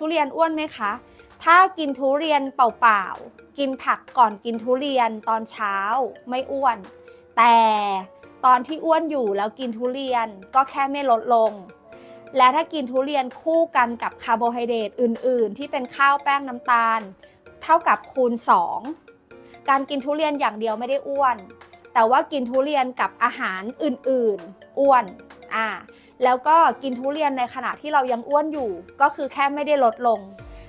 ทุเรียนอ้วนไหมคะ ถ้ากินทุเรียนเปล่าๆ กินผักก่อนกินทุเรียนตอนเช้าไม่อ้วน แต่ตอนที่อ้วนอยู่แล้วกินทุเรียนก็แค่ไม่ลดลง และถ้ากินทุเรียนคู่กันกับคาร์โบไฮเดรตอื่น ๆ ที่เป็นข้าวแป้งน้ำตาล เท่ากับคูณ 2 การกินทุเรียนอย่างเดียวไม่ได้อ้วน แต่ว่ากินทุเรียนกับอาหารอื่นๆ อ้วนอ่าแล้วก็กินทุเรียนในขณะที่เรายังอ้วนอยู่ ก็คือแค่ไม่ได้ลดลง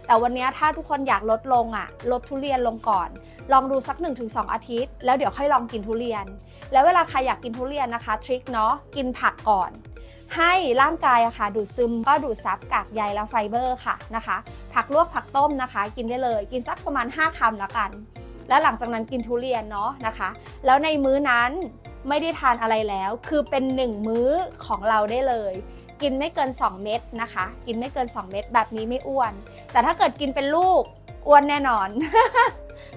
แต่วันนี้ถ้าทุกคนอยากลดลงอะ ลดทุเรียนลงก่อน ลองดูสัก 1-2 อาทิตย์ แล้วเดี๋ยวค่อยลองกินทุเรียน แล้วเวลาใครอยากกินทุเรียนนะคะทริคเนาะกินผักก่อนให้ร่างกายอะค่ะดูดซึมก็ดูดซับกากใยและไฟเบอร์ค่ะนะคะ ผักลวกผักต้มนะคะ กินได้เลย กินสักประมาณ 5คำแล้วกัน แล้วหลังจากนั้นกินทุเรียนเนาะนะคะ แล้วในมื้อนั้นไม่ได้ทานอะไรแล้ว คือเป็น 1 มื้อของเราได้เลย กินไม่เกิน 2 เม็ดนะคะ กินไม่เกิน 2 เม็ดแบบนี้ไม่อ้วน แต่ถ้าเกิดกินเป็นลูกอ้วนแน่นอน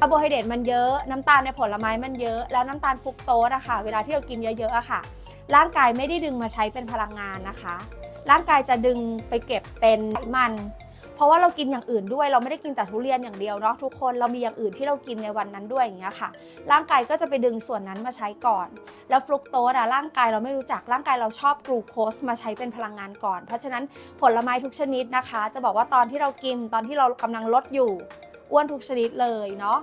คาร์โบไฮเดรตมันเยอะน้ำตาลในผลไม้มันเยอะ แล้วน้ำตาลฟุกโตสอะค่ะ เวลาที่เรากินเยอะๆอะค่ะ ร่างกายไม่ได้ดึงมาใช้เป็นพลังงานนะคะ ร่างกายจะดึงไปเก็บเป็นไขมัน เพราะว่าเรากินอย่างอื่นด้วยเราไม่ได้กินแต่ทุเรียนอย่างเดียวเนาะทุกคนเรามีอย่างอื่นที่เรากินในวันนั้นด้วยอย่างเงี้ยค่ะ ร่างกายก็จะไปดึงส่วนนั้นมาใช้ก่อน แล้วฟลุกโตสอะร่างกายเราไม่รู้จักร่างกายเราชอบกลูโคสมาใช้เป็นพลังงานก่อน เพราะฉะนั้นผลไม้ทุกชนิดนะคะ จะบอกว่าตอนที่เรากินตอนที่เรากำลังลดอยู่อ้วนทุกชนิดเลยเนาะ